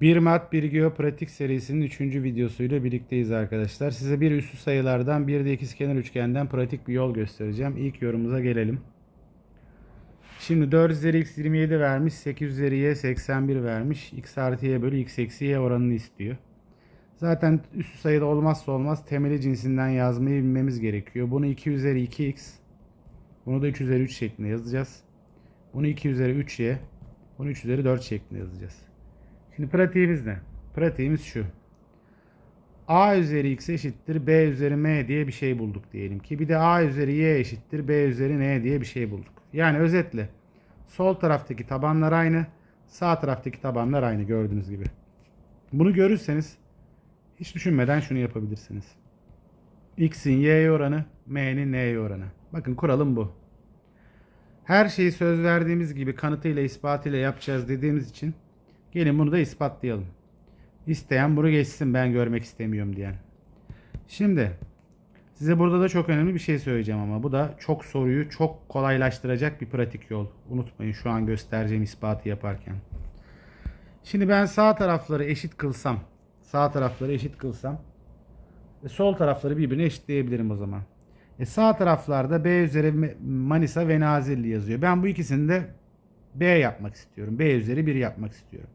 Bir mat bir geopratik serisinin 3. videosuyla birlikteyiz arkadaşlar. Size bir üssü sayılardan bir de ikizkenar üçgenden pratik bir yol göstereceğim. İlk yorumumuza gelelim. Şimdi 4 üzeri x 27 vermiş, 8 üzeri y 81 vermiş. x artı y bölü x eksi y oranını istiyor. Zaten üssü sayıda olmazsa olmaz temeli cinsinden yazmayı bilmemiz gerekiyor. Bunu 2 üzeri 2x, bunu da 3 üzeri 3 şeklinde yazacağız. Bunu 2 üzeri 3y, bunu 3 üzeri 4 şeklinde yazacağız. Şimdi pratiğimiz ne? Pratiğimiz şu. A üzeri x eşittir B üzeri m diye bir şey bulduk diyelim ki. Bir de A üzeri y eşittir B üzeri n diye bir şey bulduk. Yani özetle sol taraftaki tabanlar aynı, sağ taraftaki tabanlar aynı gördüğünüz gibi. Bunu görürseniz hiç düşünmeden şunu yapabilirsiniz. X'in y'ye oranı, m'nin n'ye oranı. Bakın kuralım bu. Her şeyi söz verdiğimiz gibi kanıtıyla ispatıyla yapacağız dediğimiz için gelin bunu da ispatlayalım. İsteyen bunu geçsin ben görmek istemiyorum diyen. Şimdi size burada da çok önemli bir şey söyleyeceğim ama bu da çok soruyu çok kolaylaştıracak bir pratik yol. Unutmayın şu an göstereceğim ispatı yaparken. Şimdi ben sağ tarafları eşit kılsam, sağ tarafları eşit kılsam ve sol tarafları birbirine eşitleyebilirim o zaman. E sağ taraflarda B üzeri Manisa ve Nazilli yazıyor. Ben bu ikisini de B yapmak istiyorum. B üzeri 1 yapmak istiyorum.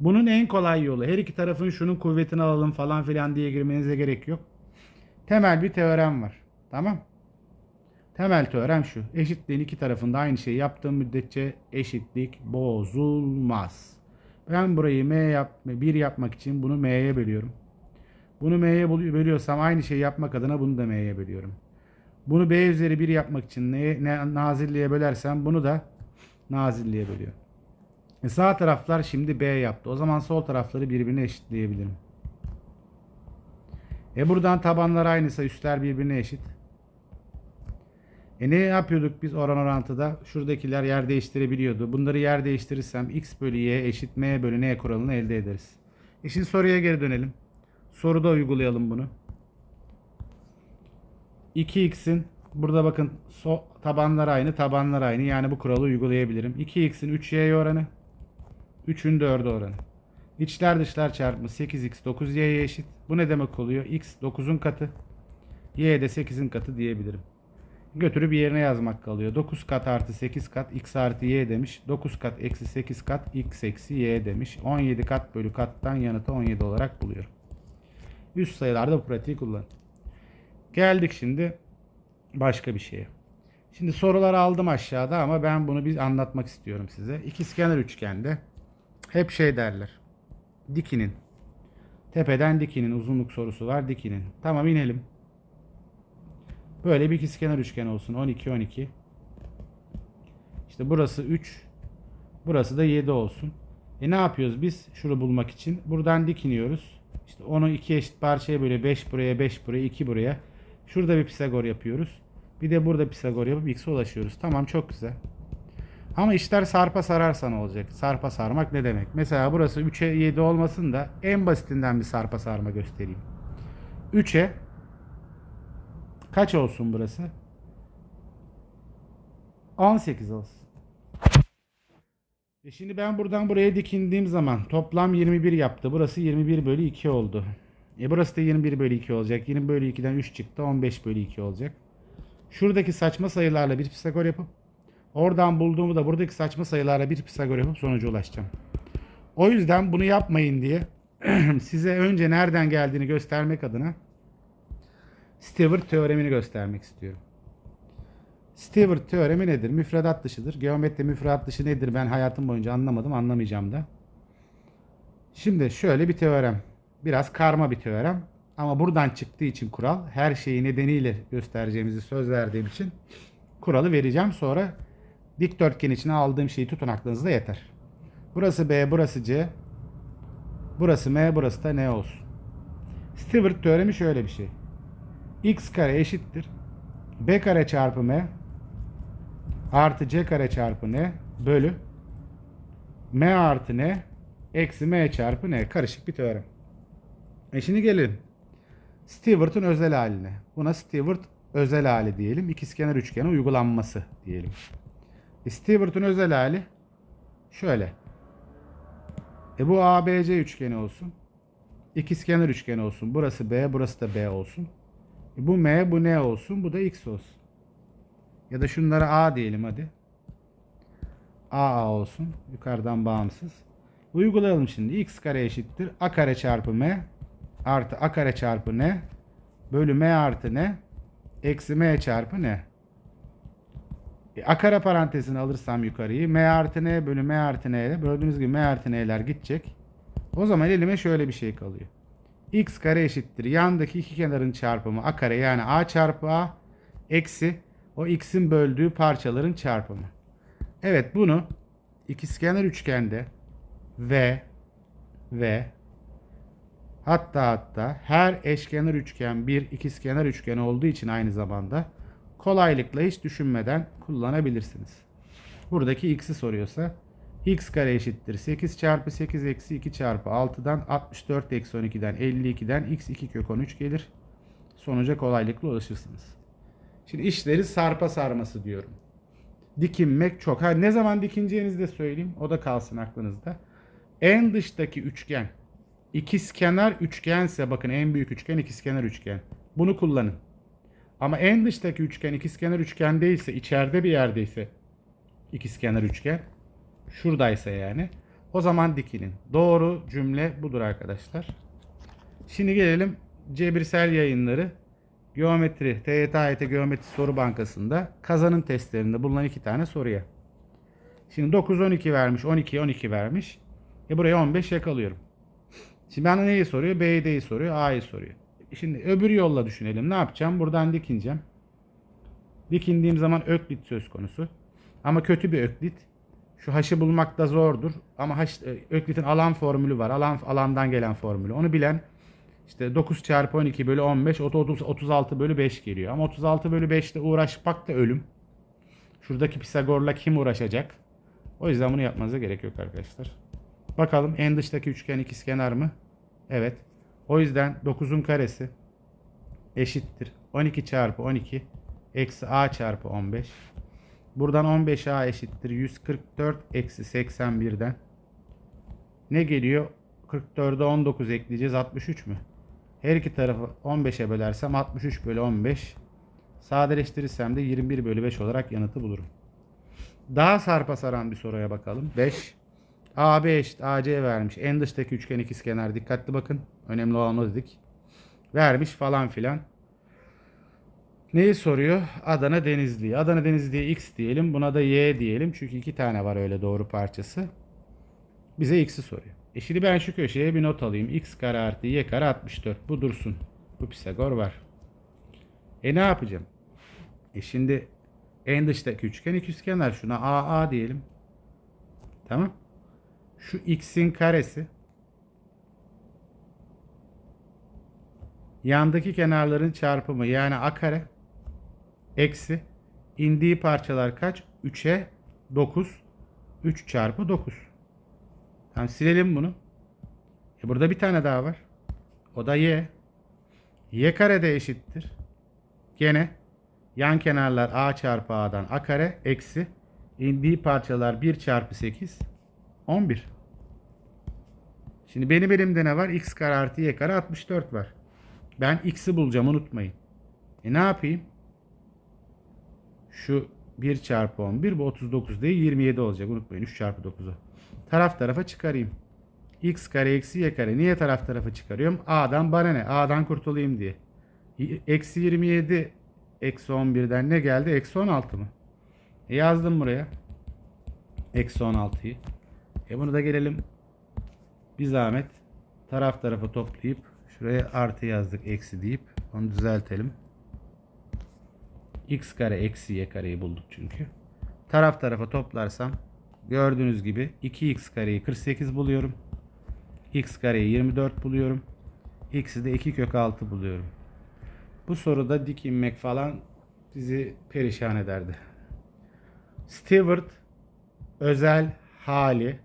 Bunun en kolay yolu her iki tarafın şunun kuvvetini alalım falan filan diye girmenize gerek yok. Temel bir teorem var. Tamam? Temel teorem şu. Eşitliğin iki tarafında aynı şeyi yaptığım müddetçe eşitlik bozulmaz. Ben burayı M yap, 1 yapmak için bunu M'ye bölüyorum. Bunu M'ye bölüyorsam aynı şeyi yapmak adına bunu da M'ye bölüyorum. Bunu B üzeri 1 yapmak için neye, ne, nazilliğe bölersem bunu da nazilliğe bölüyorum. E sağ taraflar şimdi B yaptı. O zaman sol tarafları birbirine eşitleyebilirim. E buradan tabanlar aynıysa üstler birbirine eşit. E ne yapıyorduk biz oran orantıda? Şuradakiler yer değiştirebiliyordu. Bunları yer değiştirirsem x bölü y eşit m bölü n kuralını elde ederiz. E şimdi soruya geri dönelim. Soruda uygulayalım bunu. 2x'in burada bakın so, tabanlar aynı tabanlar aynı yani bu kuralı uygulayabilirim. 2x'in 3y'ye oranı 3'ün 4'e oranı. İçler dışlar çarpımı 8x 9y'ye eşit. Bu ne demek oluyor? x 9'un katı. y de 8'in katı diyebilirim. Götürüp yerine yazmak kalıyor. 9 kat artı 8 kat x artı y demiş. 9 kat eksi 8 kat x eksi y demiş. 17 kat bölü kattan yanıtı 17 olarak buluyorum. Üst sayılarda bu pratiği kullan. Geldik şimdi başka bir şeye. Şimdi soruları aldım aşağıda ama ben bunu bir anlatmak istiyorum size. İkizkenar üçgende hep şey derler. Dikinin. Tepeden dikinin uzunluk sorusu var dikinin. Tamam inelim. Böyle bir ikizkenar üçgen olsun. 12 12. İşte burası 3. Burası da 7 olsun. E ne yapıyoruz biz şunu bulmak için? Buradan dik iniyoruz. İşte onu iki eşit parçaya böyle 5 buraya 5 buraya 2 buraya. Şurada bir Pisagor yapıyoruz. Bir de burada Pisagor yapıp x'e ulaşıyoruz. Tamam çok güzel. Ama işler sarpa sararsa ne olacak? Sarpa sarmak ne demek? Mesela burası 3'e 7 olmasın da en basitinden bir sarpa sarma göstereyim. 3'e kaç olsun burası? 18 olsun. E şimdi ben buradan buraya dikindiğim zaman toplam 21 yaptı. Burası 21 bölü 2 oldu. E burası da 21 bölü 2 olacak. 20 bölü 2'den 3 çıktı. 15 bölü 2 olacak. Şuradaki saçma sayılarla bir Pisagor yapıp oradan bulduğumu da buradaki saçma sayılarla bir Pisagor yapıp sonuca ulaşacağım. O yüzden bunu yapmayın diye size önce nereden geldiğini göstermek adına Stewart teoremini göstermek istiyorum. Stewart teoremi nedir? Müfredat dışıdır. Geometri müfredat dışı nedir? Ben hayatım boyunca anlamadım, anlamayacağım da. Şimdi şöyle bir teorem. Biraz karma bir teorem. Ama buradan çıktığı için kural her şeyi nedeniyle göstereceğimizi söz verdiğim için kuralı vereceğim. Sonra dikdörtgen içine aldığım şeyi tutun aklınızda yeter. Burası B, burası C. Burası M, burası da N olsun. Stewart teoremi şöyle bir şey. X kare eşittir. B kare çarpı M artı C kare çarpı N bölü M artı N eksi M çarpı N. Karışık bir teorem. E şimdi gelin. Stewart'ın özel haline. Buna Stewart özel hali diyelim. İkizkenar üçgene uygulanması diyelim. Stewart'ın özel hali şöyle. E bu ABC üçgeni olsun. İkizkenar üçgeni olsun. Burası B, burası da B olsun. E bu M, bu N olsun. Bu da X olsun. Ya da şunlara A diyelim hadi. AA olsun. Yukarıdan bağımsız. Uygulayalım şimdi. X kare eşittir. A kare çarpı M artı A kare çarpı N bölü M artı N eksi M çarpı N. E, A kare parantezini alırsam yukarıyı M artı N bölü M artı N'ye böldüğümüz gibi M artı N'ler gidecek. O zaman elime şöyle bir şey kalıyor. X kare eşittir. Yandaki iki kenarın çarpımı A kare yani A çarpı A eksi o X'in böldüğü parçaların çarpımı. Evet bunu ikizkenar üçgende ve ve hatta hatta her eşkenar üçgen bir ikizkenar üçgen olduğu için aynı zamanda kolaylıkla hiç düşünmeden kullanabilirsiniz. Buradaki x'i soruyorsa x kare eşittir 8 çarpı 8 eksi 2 çarpı 6'dan 64 eksi 12'den 52'den x 2 kök 13 gelir. Sonuca kolaylıkla ulaşırsınız. Şimdi işleri sarpa sarması diyorum. Dikinmek çok. Ha ne zaman dikineceğinizi de söyleyeyim. O da kalsın aklınızda. En dıştaki üçgen ikizkenar üçgense bakın en büyük üçgen ikizkenar üçgen. Bunu kullanın. Ama en dıştaki üçgen ikizkenar üçgen değilse, içeride bir yerdeyse ikizkenar üçgen, şuradaysa yani, o zaman dikinin. Doğru cümle budur arkadaşlar. Şimdi gelelim cebirsel yayınları. Geometri, TYT Geometri Soru Bankası'nda kazanım testlerinde bulunan iki tane soruya. Şimdi 9, 12 vermiş, 12, 12 vermiş. E buraya 15 yakalıyorum. Şimdi bana neyi soruyor? B'yi soruyor, A'yı soruyor. Şimdi öbür yolla düşünelim. Ne yapacağım? Buradan dikineceğim. Dikindiğim zaman öklit söz konusu. Ama kötü bir öklit. Şu haşı bulmak da zordur. Ama haş, öklitin alan formülü var. Alan alandan gelen formülü. Onu bilen işte 9 çarpı 12 bölü 15 30, 36 bölü 5 geliyor. Ama 36 bölü 5 ile uğraşmak da ölüm. Şuradaki Pisagor'la kim uğraşacak? O yüzden bunu yapmanıza gerek yok arkadaşlar. Bakalım en dıştaki üçgen ikizkenar mı? Evet. O yüzden 9'un karesi eşittir. 12 çarpı 12 eksi a çarpı 15. Buradan 15a eşittir. 144 eksi 81'den. Ne geliyor? 44'e 19 ekleyeceğiz. 63 mü? Her iki tarafı 15'e bölersem 63 bölü 15. Sadeleştirirsem de 21 bölü 5 olarak yanıtı bulurum. Daha sarpa saran bir soruya bakalım. 5. AB eşit AC vermiş. En dıştaki üçgen ikizkenar. Dikkatli bakın. Önemli olan o dedik. Vermiş falan filan. Neyi soruyor? Adana Denizli. Adana Denizli'ye X diyelim. Buna da Y diyelim. Çünkü iki tane var öyle doğru parçası. Bize X'i soruyor. E şimdi ben şu köşeye bir not alayım. X kare artı Y kare 64. Bu dursun. Bu Pisagor var. E ne yapacağım? E şimdi en dıştaki üçgen ikizkenar. Şuna AA diyelim. Tamam. Şu x'in karesi yandaki kenarların çarpımı yani a kare eksi indiği parçalar kaç? 3'e 9 3 çarpı 9. Tamam silelim bunu. E burada bir tane daha var. O da y. y kare de eşittir. Gene yan kenarlar a çarpı a'dan a kare eksi indiği parçalar 1 çarpı 8 11. Şimdi benim elimde ne var? X kare artı Y kare 64 var. Ben X'i bulacağım unutmayın. E ne yapayım? Şu 1 çarpı 11 bu 39 değil 27 olacak unutmayın 3 çarpı 9'u. Taraf tarafa çıkarayım. X kare eksi Y kare. Niye taraf tarafa çıkarıyorum? A'dan bana ne? A'dan kurtulayım diye. Eksi 27 eksi 11'den ne geldi? Eksi 16 mı? E yazdım buraya. Eksi 16'yı. E bunu da gelelim bir zahmet taraf tarafa toplayıp şuraya artı yazdık eksi deyip onu düzeltelim. x kare eksi y kareyi bulduk çünkü. Taraf tarafa toplarsam gördüğünüz gibi 2x kareyi 48 buluyorum. x kareyi 24 buluyorum. x'i de 2 kök 6 buluyorum. Bu soruda dik inmek falan bizi perişan ederdi. Stewart özel hali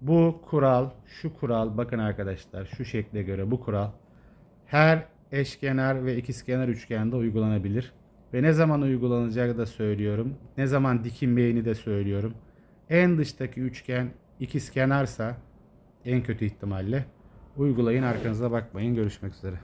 bu kural, şu kural bakın arkadaşlar şu şekle göre bu kural her eşkenar ve ikizkenar üçgende uygulanabilir. Ve ne zaman uygulanacak da söylüyorum. Ne zaman dikinmeyeni de söylüyorum. En dıştaki üçgen ikizkenarsa En kötü ihtimalle. Uygulayın arkanıza bakmayın. Görüşmek üzere.